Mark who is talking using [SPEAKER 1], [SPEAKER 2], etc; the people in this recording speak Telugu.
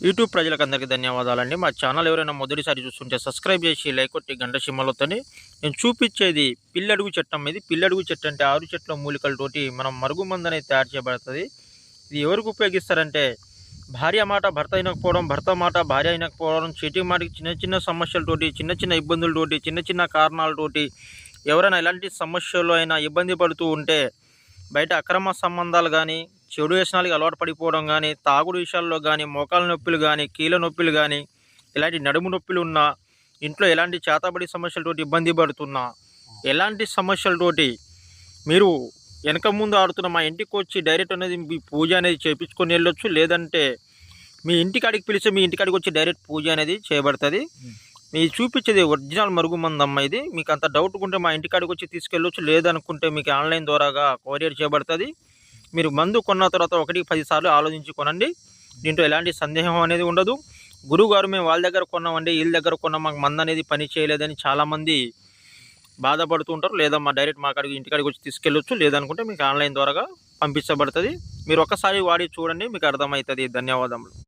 [SPEAKER 1] యూట్యూబ్ ప్రజలకు అందరికీ ధన్యవాదాలండి. మా ఛానల్ ఎవరైనా మొదటిసారి చూస్తుంటే సబ్స్క్రైబ్ చేసి లైక్ కొట్టి గంట సిమ్మలతోని నేను చూపించేది పిల్లడుగు చెట్టం ఇది పిల్లడుగు చెట్టు అంటే ఆరు చెట్ల మూలికలతోటి మనం మరుగుమందు అనేది తయారు చేయబడుతుంది. ఇది ఎవరికి ఉపయోగిస్తారంటే భార్య మాట భర్త అయినకపోవడం భర్త మాట భార్య అయినకపోవడం చీటి మాటికి చిన్న చిన్న సమస్యలతోటి చిన్న చిన్న ఇబ్బందులతోటి చిన్న చిన్న కారణాలతోటి ఎవరైనా ఎలాంటి సమస్యలు అయినా ఇబ్బంది పడుతూ ఉంటే బయట అక్రమ సంబంధాలు కానీ చెడు వ్యసనాలకి అలవాటు పడిపోవడం కానీ తాగుడు విషయాల్లో కానీ మోకాల నొప్పులు కానీ కీళ్ళ నొప్పులు కానీ ఇలాంటి నడుము నొప్పులు ఉన్నా ఇంట్లో ఎలాంటి చేతబడి సమస్యలతోటి ఇబ్బంది పడుతున్నా ఎలాంటి సమస్యలతోటి మీరు వెనక ముందు ఆడుతున్న మా ఇంటికి వచ్చి డైరెక్ట్ అనేది మీ పూజ అనేది చేయించుకొని వెళ్ళొచ్చు లేదంటే మీ ఇంటికాడికి పిలిచి మీ ఇంటికాడికి వచ్చి డైరెక్ట్ పూజ అనేది చేయబడుతుంది. మీ చూపించేది ఒరిజినల్ మరుగుమంది అమ్మ ఇది. మీకు అంత డౌట్ ఉంటే మా ఇంటికాడికి వచ్చి తీసుకెళ్ళొచ్చు లేదనుకుంటే మీకు ఆన్లైన్ ద్వారాగా కొరియర్ చేయబడుతుంది. మీరు మందు కొన్న తర్వాత ఒకటికి పది సార్లు ఆలోచించి కొనండి. దీంట్లో ఎలాంటి సందేహం అనేది ఉండదు. గురువు గారు మేము వాళ్ళ దగ్గర కొన్నామండి వీళ్ళ దగ్గర కొన్నాం మాకు మందు అనేది పని చేయలేదని చాలామంది బాధపడుతూ ఉంటారు. లేదా మా డైరెక్ట్ మా కాడికి ఇంటికాడికి వచ్చి తీసుకెళ్ళొచ్చు. లేదనుకుంటే మీకు ఆన్లైన్ ద్వారా పంపించబడుతుంది. మీరు ఒక్కసారి వాడి చూడండి మీకు అర్థమవుతుంది. ధన్యవాదములు.